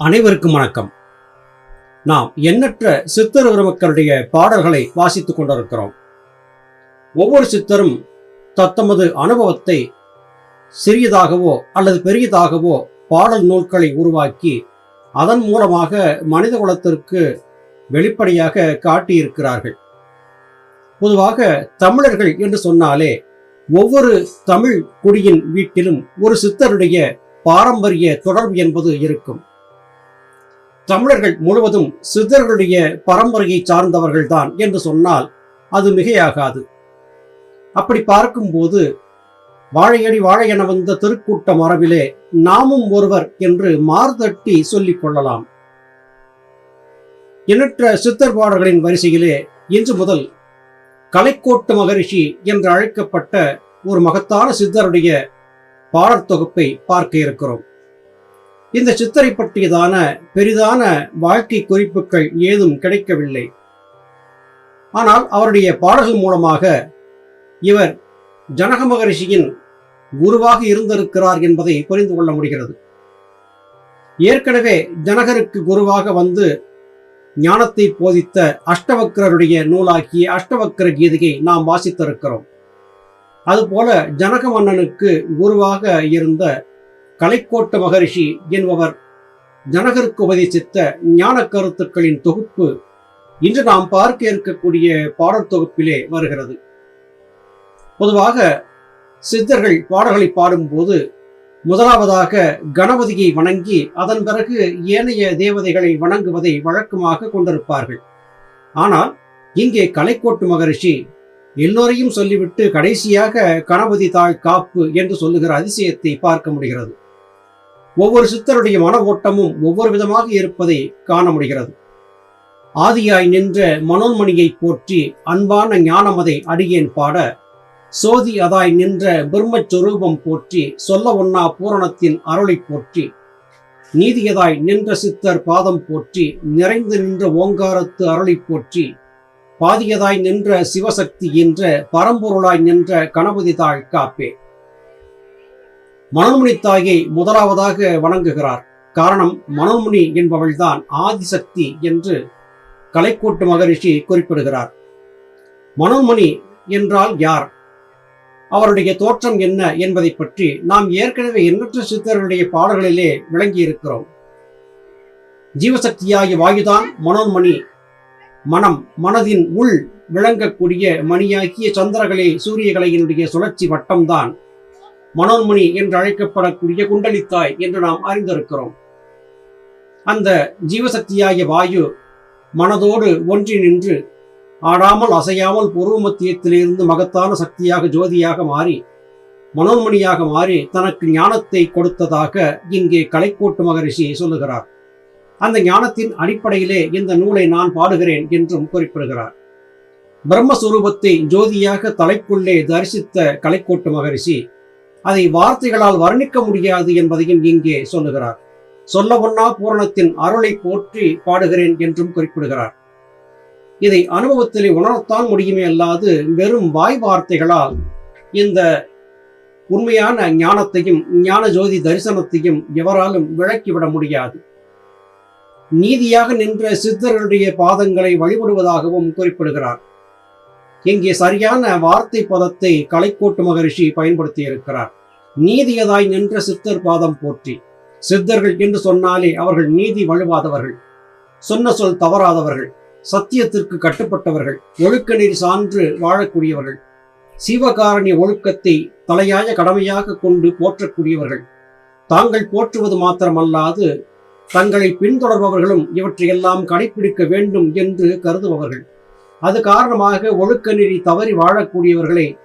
அனைவருக்கும் வணக்கம். நாம் எண்ணற்ற சித்தர் பெருமக்களுடைய பாடல்களை வாசித்துக் கொண்டிருக்கிறோம். ஒவ்வொரு சித்தரும் தத்தமது அனுபவத்தை சிறியதாகவோ அல்லது பெரியதாகவோ பாடல் நூல்களை உருவாக்கி அதன் மூலமாக மனித குலத்திற்கு வெளிப்படையாக காட்டியிருக்கிறார்கள். பொதுவாக தமிழர்கள் என்று சொன்னாலே ஒவ்வொரு தமிழ் குடியின் வீட்டிலும் ஒரு சித்தருடைய பாரம்பரிய தொடர்பு என்பது இருக்கும். தமிழர்கள் முழுவதும் சித்தர்களுடைய பரம்பரையை சார்ந்தவர்கள்தான் என்று சொன்னால் அது மிகையாகாது. அப்படி பார்க்கும்போது வாழையடி வாழை என வந்த திருக்கூட்ட மரபிலே நாமும் ஒருவர் என்று மார்தட்டி சொல்லிக் கொள்ளலாம். எண்ணற்ற சித்தர் பாடல்களின் வரிசையிலே இன்று முதல் கலைக்கோட்டு மகரிஷி என்று அழைக்கப்பட்ட ஒரு மகத்தான சித்தருடைய பாடற் தொகுப்பை பார்க்க இருக்கிறோம். இந்த சித்தரை பற்றியதான பெரிதான வாழ்க்கை குறிப்புகள் ஏதும் கிடைக்கவில்லை. ஆனால் அவருடைய பாடல்கள் மூலமாக இவர் ஜனக மகரிஷியின் குருவாக இருந்திருக்கிறார் என்பதை புரிந்து கொள்ள முடிகிறது. ஏற்கனவே ஜனகருக்கு குருவாக வந்து ஞானத்தை போதித்த அஷ்டவக்கரருடைய நூலாகிய அஷ்டவக்கர கீதையை நாம் வாசித்திருக்கிறோம். அதுபோல ஜனக மன்னனுக்கு குருவாக இருந்த கலைக்கோட்ட மகரிஷி என்பவர் ஜனகருக்கு உபதேசித்த ஞான கருத்துக்களின் தொகுப்பு இன்று நாம் பார்க்க இருக்கக்கூடிய பாடல் தொகுப்பிலே வருகிறது. பொதுவாக சித்தர்கள் பாடல்களை பாடும்போது முதலாவதாக கணபதியை வணங்கி அதன் பிறகு ஏனைய தேவதைகளை வணங்குவதை வழக்கமாக கொண்டிருப்பார்கள். ஆனால் இங்கே கலைக்கோட்டு மகரிஷி எல்லோரையும் சொல்லிவிட்டு கடைசியாக கணபதி தாய் காப்பு என்று சொல்லுகிற அதிசயத்தை பார்க்க முடிகிறது. ஒவ்வொரு சித்தருடைய மன ஓட்டமும் ஒவ்வொரு விதமாக இருப்பதை காண முடிகிறது. ஆதியாய் நின்ற மனோன்மணியை போற்றி அன்பான ஞானமதை அடியேன் பாட சோதி அதாய் நின்ற பிரம்மஸ்வரூபம் போற்றி சொல்ல ஒன்னா பூரணத்தின் அருளை போற்றி நீதியதாய் நின்ற சித்தர் பாதம் போற்றி நிறைந்து நின்ற ஓங்காரத்து அருளை போற்றி பாதியதாய் நின்ற சிவசக்தி என்ற பரம்பொருளாய் நின்ற கணபதி தாய் காப்பே மனோன்மணி தாயை முதலாவதாக வணங்குகிறார். காரணம் மனோன்மணி என்பவள்தான் ஆதிசக்தி என்று கலைக்கோட்டு மகரிஷி குறிப்பிடுகிறார். மனோன்மணி என்றால் யார்? அவருடைய தோற்றம் என்ன என்பதை பற்றி நாம் ஏற்கனவே எண்ணற்ற சித்தர்களுடைய பாடல்களிலே விளங்கி இருக்கிறோம் ஜீவசக்தியாகிய வாயுதான் மனோன்மணி மனம் மனதின் உள் விளங்கக்கூடிய மணியாகிய சந்திரகலை சூரியகலையினுடைய சுழற்சி வட்டம்தான் மனோன்மணி என்று அழைக்கப்படக்கூடிய குண்டலித்தாய் என்று நாம் அறிந்திருக்கிறோம். அந்த ஜீவசக்தியாகிய வாயு மனதோடு ஒன்றி நின்று ஆடாமல் அசையாமல் பூர்வ மத்தியத்திலிருந்து மகத்தான சக்தியாக ஜோதியாக மாறி மனோன்மணியாக மாறி தனக்கு ஞானத்தை கொடுத்ததாக இங்கே கலைக்கோட்டு மகரிஷி சொல்லுகிறார். அந்த ஞானத்தின் அடிப்படையிலே இந்த நூலை நான் பாடுகிறேன் என்றும் குறிப்பிடுகிறார். பிரம்மஸ்வரூபத்தை ஜோதியாக தலைக்குள்ளே தரிசித்த கலைக்கோட்டு மகரிஷி அதை வார்த்தைகளால் வர்ணிக்க முடியாது என்பதையும் இங்கே சொல்லுகிறார். சொல்ல ஒன்னா பூரணத்தின் அருளை போற்றி பாடுகிறேன் என்றும் குறிப்பிடுகிறார். இதை அனுபவத்திலே உணரத்தான் முடியுமே அல்லாது வெறும் வாய் வார்த்தைகளால் இந்த உண்மையான ஞானத்தையும் ஞான ஜோதி தரிசனத்தையும் எவராலும் விளக்கிவிட முடியாது. நீதியாக நின்ற சித்தர்களுடைய பாதங்களை வழிபடுவதாகவும் குறிப்பிடுகிறார். இங்கே சரியான வார்த்தை பதத்தை கலைக்கோட்டு மகரிஷி பயன்படுத்தி இருக்கிறார் நீதியதாய் நின்ற சித்தர் பாதம் போற்றி. சித்தர்கள் என்று சொன்னாலே அவர்கள் நீதி வழுவாதவர்கள். சொன்ன சொல் தவறாதவர்கள். சத்தியத்திற்கு கட்டுப்பட்டவர்கள். ஒழுக்க நீர் சான்று வாழக்கூடியவர்கள். சிவகாரணி ஒழுக்கத்தை தலையாய கடமையாக கொண்டு போற்றக்கூடியவர்கள். தாங்கள் போற்றுவது மாத்திரமல்லாது தங்களை பின்தொடர்பவர்களும் இவற்றையெல்லாம் கடைபிடிக்க வேண்டும் என்று கருதுபவர்கள். அது காரணமாக ஒழுக்க நெறி தவறி வாழக்கூடியவர்களை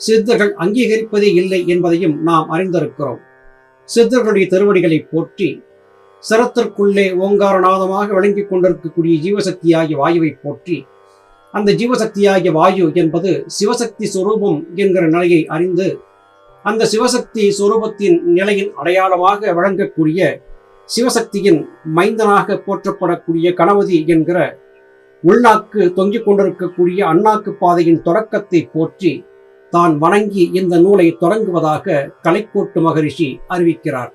சித்தர்கள் அங்கீகரிப்பதே இல்லை என்பதையும் நாம் அறிந்திருக்கிறோம். சித்தர்களுடைய திருவடிகளை போற்றி சிரத்திற்குள்ளே ஓங்காரநாதமாக விளங்கிக் கொண்டிருக்கக்கூடிய ஜீவசக்தியாகிய வாயுவை போற்றி அந்த ஜீவசக்தியாகிய வாயு என்பது சிவசக்தி சுரூபம் என்கிற நிலையை அறிந்து அந்த சிவசக்தி சுரூபத்தின் நிலையின் அடையாளமாக விளங்கக்கூடிய சிவசக்தியின் மைந்தனாக போற்றப்படக்கூடிய கணபதி என்கிற உள்நாக்கு தொங்கிக் கொண்டிருக்கக்கூடிய அண்ணாக்கு பாதையின் தொடக்கத்தை போற்றி தான் வணங்கி இந்த நூலை தொடங்குவதாக கலைக்கோட்டு மகரிஷி அறிவிக்கிறார்.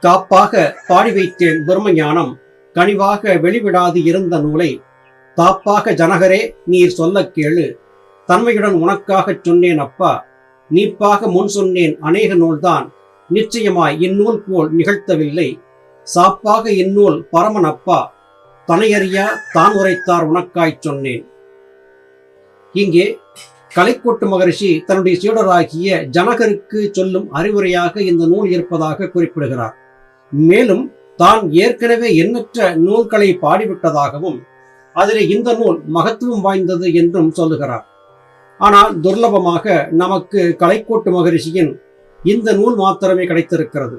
காப்பாக பாடி வைத்தேன் பிரம்மஞானம் கனிவாக வெளிவிடாது இருந்த நூலை தாப்பாக ஜனகரே நீர் சொல்லக் கேளு தன்மையுடன் உனக்காகச் சொன்னேன் அப்பா நீப்பாக முன் சொன்னேன் அநேக நூல்தான் நிச்சயமாய் இந்நூல் போல் நிகழ்த்தவில்லை சாப்பாக இந்நூல் பரமன் அப்பா தனையறியா தான் உரைத்தார் உனக்காய்ச் சொன்னேன். இங்கே கலைக்கோட்டு மகரிஷி தன்னுடைய சீடராகிய ஜனகருக்கு சொல்லும் அறிவுரையாக இந்த நூல் இருப்பதாக குறிப்பிடுகிறார். மேலும் தான் ஏற்கனவே எண்ணற்ற நூல்களை பாடிவிட்டதாகவும் அதிலே இந்த நூல் மகத்துவம் வாய்ந்தது என்றும் சொல்லுகிறார். ஆனால் துர்லபமாக நமக்கு கலைக்கோட்டு மகரிஷியின் இந்த நூல் மாத்திரமே கிடைத்திருக்கிறது.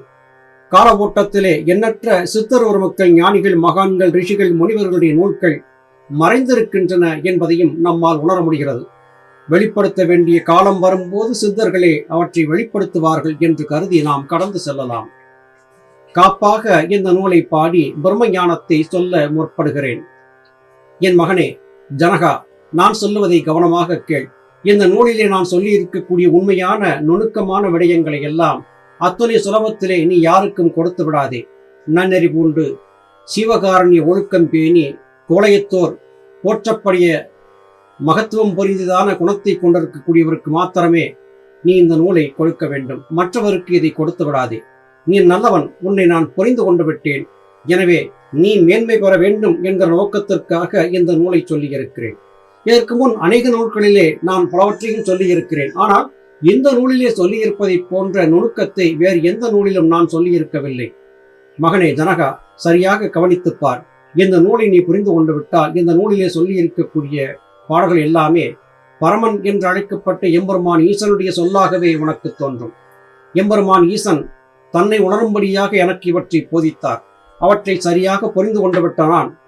கால ஓட்டத்திலே எண்ணற்ற சித்தர் மக்கள் ஞானிகள் மகான்கள் ரிஷிகள் முனிவர்களுடைய நூல்கள் மறைந்திருக்கின்றன என்பதையும் நம்மால் உணர முடிகிறது. வெளிப்படுத்த வேண்டிய காலம் வரும்போது சித்தர்களே அவற்றை வெளிப்படுத்துவார்கள் என்று கருதி நாம் கடந்து செல்லலாம். காப்பாக இந்த நூலை பாடி பிரம்ம ஞானத்தை சொல்ல முற்படுகிறேன். என் மகனே ஜனகா நான் சொல்லுவதை கவனமாக கேள். இந்த நூலிலே நான் சொல்லி இருக்கக்கூடிய உண்மையான நுணுக்கமான விடயங்களை எல்லாம் அத்துணை சுலபத்திலே நீ யாருக்கும் கொடுத்து விடாதே. நன்னெறி பூண்டு சிவகாரண்ய ஒழுக்கம் பேணி கோளையத்தோர் போற்றப்படிய மகத்துவம் பொறிந்ததான குணத்தை கொண்டிருக்கக்கூடியவருக்கு மாத்திரமே நீ இந்த நூலை கொடுக்க வேண்டும். மற்றவருக்கு இதை கொடுத்து விடாதே. நீ நல்லவன் உன்னை நான் புரிந்து கொண்டு விட்டேன். எனவே நீ மேன்மை பெற வேண்டும் என்கிற நோக்கத்திற்காக இந்த நூலை சொல்லியிருக்கிறேன். இதற்கு முன் அநேக நூல்களிலே நான் பலவற்றையும் சொல்லியிருக்கிறேன். ஆனால் இந்த நூலிலே சொல்லியிருப்பதை போன்ற நுணுக்கத்தை வேறு எந்த நூலிலும் நான் சொல்லியிருக்கவில்லை. மகனே ஜனகா சரியாக கவனித்துப் பார். இந்த நூலை நீ புரிந்து கொண்டு விட்டால் இந்த நூலிலே சொல்லி இருக்கக்கூடிய பாடல்கள் எல்லாமே பரமன் என்று அழைக்கப்பட்ட எம்பெருமான் ஈசனுடைய சொல்லாகவே உனக்கு தோன்றும். எம்பெருமான் ஈசன் தன்னை உணரும்படியாக எனக்கு இவற்றை போதித்தார். அவற்றை சரியாக புரிந்து கொண்டு விட்ட நான்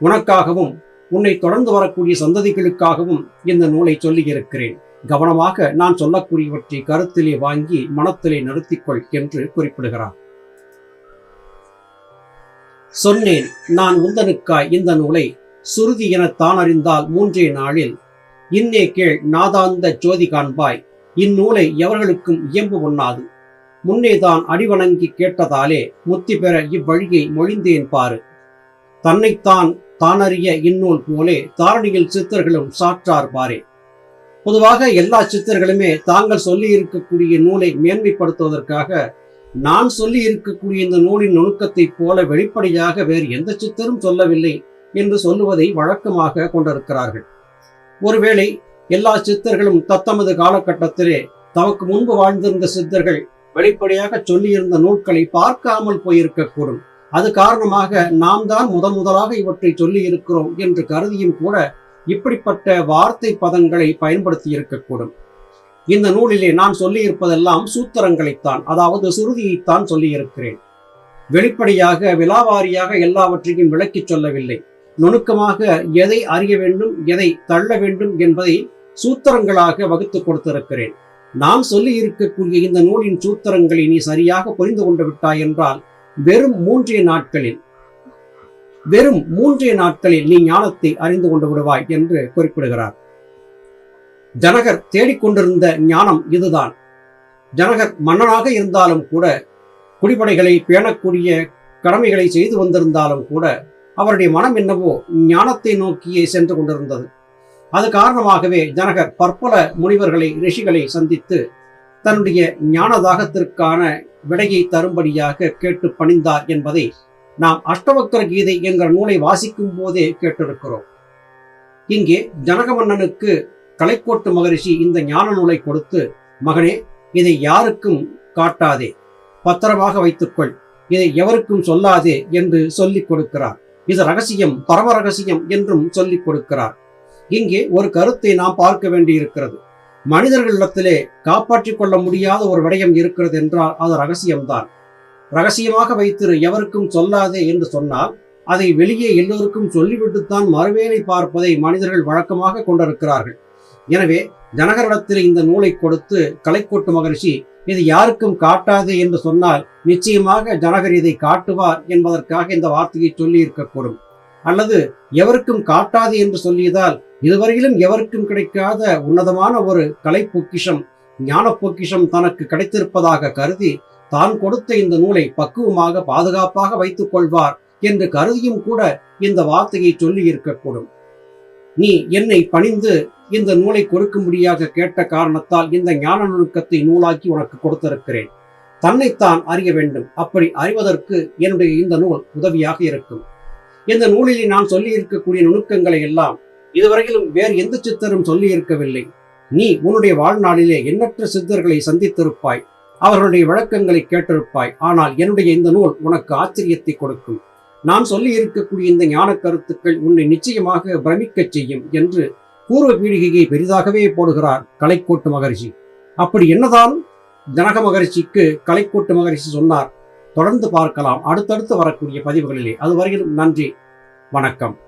உனக்காகவும் உன்னை தொடர்ந்து வரக்கூடிய சந்ததிகளுக்காகவும் இந்த நூலை சொல்லியிருக்கிறேன். கவனமாக நான் சொல்லக்கூடியவற்றை கருத்திலே வாங்கி மனத்திலே நிறுத்திக்கொள் என்று குறிப்பிடுகிறார். சொன்னேன் நான் உந்தனுக்காய் இந்த நூலை சுருதி எனத்தான் அறிந்தால் மூன்றே நாளில். இன்னே கேள் நாதாந்த ஜோதி காண்பாய் இந்நூலை எவர்களுக்கும் இயம்பு ஒண்ணாது முன்னேதான் அடிவணங்கி கேட்டதாலே முத்தி பெற இவ்வழியை மொழிந்தேன் பாரு. தன்னைத்தான் தானறிய இந்நூல் போலே தாரணியில் சித்தர்களும் சாற்றார் பாரே. பொதுவாக எல்லா சித்தர்களுமே தாங்கள் சொல்லி இருக்கக்கூடிய நூலை மேன்மைப்படுத்துவதற்காக நான் சொல்லி இருக்கக்கூடிய இந்த நூலின் நுணுக்கத்தைப் போல வெளிப்படையாக வேறு எந்த சித்தரும் சொல்லவில்லை என்று சொல்லுவதை வழக்கமாக கொண்டிருக்கிறார்கள். ஒருவேளை எல்லா சித்தர்களும் தத்தமது காலகட்டத்திலே தமக்கு முன்பு வாழ்ந்திருந்த சித்தர்கள் வெளிப்படையாக சொல்லியிருந்த நூல்களை பார்க்காமல் போயிருக்கக்கூடும். அது காரணமாக நாம் தான் முதன் முதலாக இவற்றை சொல்லி இருக்கிறோம் என்று கருதியும் கூட இப்படிப்பட்ட வார்த்தை பதங்களை பயன்படுத்தி இருக்கக்கூடும் இந்த நூலிலே நான் சொல்லியிருப்பதெல்லாம் சூத்திரங்களைத்தான் அதாவது சுருதியைத்தான் சொல்லியிருக்கிறேன். வெளிப்படையாக விலாவாரியாக எல்லாவற்றையும் விளக்கிச் சொல்லவில்லை. நுணுக்கமாக எதை அறிய வேண்டும் எதை தள்ள வேண்டும் என்பதை சூத்திரங்களாக வகுத்து கொடுத்திருக்கிறேன். நான் சொல்லி இருக்கக்கூடிய இந்த நூலின் சூத்திரங்களை நீ சரியாக புரிந்து கொண்டு விட்டாய் என்றால் வெறும் மூன்றே நாட்களில் வெறும் மூன்றே நாட்களில் நீ ஞானத்தை அறிந்து கொண்டு விடுவாய் என்று குறிப்பிடுகிறார். ஜனகர் தேடிக்கொண்டிருந்த ஞானம் இதுதான். ஜனகர் மன்னனாக இருந்தாலும் கூட குடிப்படைகளை பேணக்கூடிய கடமைகளை செய்து வந்திருந்தாலும் கூட அவருடைய மனம் என்னவோ ஞானத்தை நோக்கியே சென்று கொண்டிருந்தது. அது காரணமாகவே ஜனகர் பற்பல முனிவர்களை ரிஷிகளை சந்தித்து தன்னுடைய ஞானதாகத்திற்கான விடையை தரும்படியாக கேட்டு பணிந்தார் என்பதை நாம் அஷ்டவக்கர கீதை என்கிற நூலை வாசிக்கும் போதே கேட்டிருக்கிறோம். இங்கே ஜனக மன்னனுக்கு கலைக்கோட்டு மகரிஷி இந்த ஞான நூலை கொடுத்து மகனே இதை யாருக்கும் காட்டாதே. பத்திரமாக வைத்துக்கொள். இதை எவருக்கும் சொல்லாதே என்று சொல்லிக் கொடுக்கிறார். இது ரகசியம் பரம ரகசியம் என்றும் சொல்லிக் கொடுக்கிறார். இங்கே ஒரு கருத்தை நாம் பார்க்க வேண்டியிருக்கிறது. மனிதர்களிடத்திலே காப்பாற்றிக் கொள்ள முடியாத ஒரு விடயம் இருக்கிறது என்றால் அது ரகசியம்தான். ரகசியமாக வைத்திரு எவருக்கும் சொல்லாதே என்று சொன்னால் அதை வெளியே எல்லோருக்கும் சொல்லிவிட்டுத்தான் மறுவேலை பார்ப்பதை மனிதர்கள் வழக்கமாக கொண்டிருக்கிறார்கள். எனவே ஜனகரிடத்தில் இந்த நூலை கொடுத்து கலைக்கோட்டு மகரிஷி இது யாருக்கும் காட்டாதே என்று சொன்னால் நிச்சயமாக ஜனகர் இதை காட்டுவார் என்பதற்காக இந்த வார்த்தையை சொல்லி இருக்கக்கூடும் அல்லது எவருக்கும் காட்டாது என்று சொல்லியதால் இதுவரையிலும் எவருக்கும் கிடைக்காத உன்னதமான ஒரு கலை பொக்கிஷம் ஞான பொக்கிஷம் தனக்கு கிடைத்திருப்பதாக கருதி தான் கொடுத்த இந்த நூலை பக்குவமாக பாதுகாப்பாக வைத்துக் கொள்வார் என்று கருதியும் கூட இந்த வார்த்தையை சொல்லி இருக்கக்கூடும் நீ என்னை பணிந்து இந்த நூலை கொடுக்கும்படியாக கேட்ட காரணத்தால் இந்த ஞான நுணுக்கத்தை நூலாக்கி உனக்கு கொடுத்திருக்கிறேன். தன்னைத்தான் அறிய வேண்டும். அப்படி அறிவதற்கு என்னுடைய இந்த நூல் உதவியாக இருக்கும். இந்த நூலில் நான் சொல்லி இருக்கக்கூடிய நுணுக்கங்களை எல்லாம் இதுவரையிலும் வேறு எந்த சித்தரும் சொல்லி இருக்கவில்லை நீ உன்னுடைய வாழ்நாளிலே எண்ணற்ற சித்தர்களை சந்தித்திருப்பாய். அவர்களுடைய விளக்கங்களை கேட்டிருப்பாய். ஆனால் என்னுடைய இந்த நூல் உனக்கு ஆச்சரியத்தை கொடுக்கும். நான் சொல்லி இருக்கக்கூடிய இந்த ஞான கருத்துக்கள் உன்னை நிச்சயமாக பிரமிக்கச் செய்யும் என்று பூர்வ பீடிகையை பெரிதாகவே போடுகிறார் கலைக்கோட்டு மகரிஷி. அப்படி என்னதான் ஜனக மகரிஷிக்கு கலைக்கோட்டு மகரிஷி சொன்னார். தொடர்ந்து பார்க்கலாம். அடுத்தடுத்து வரக்கூடிய பதிவுகளிலே. அதுவரையிலும் நன்றி. வணக்கம்.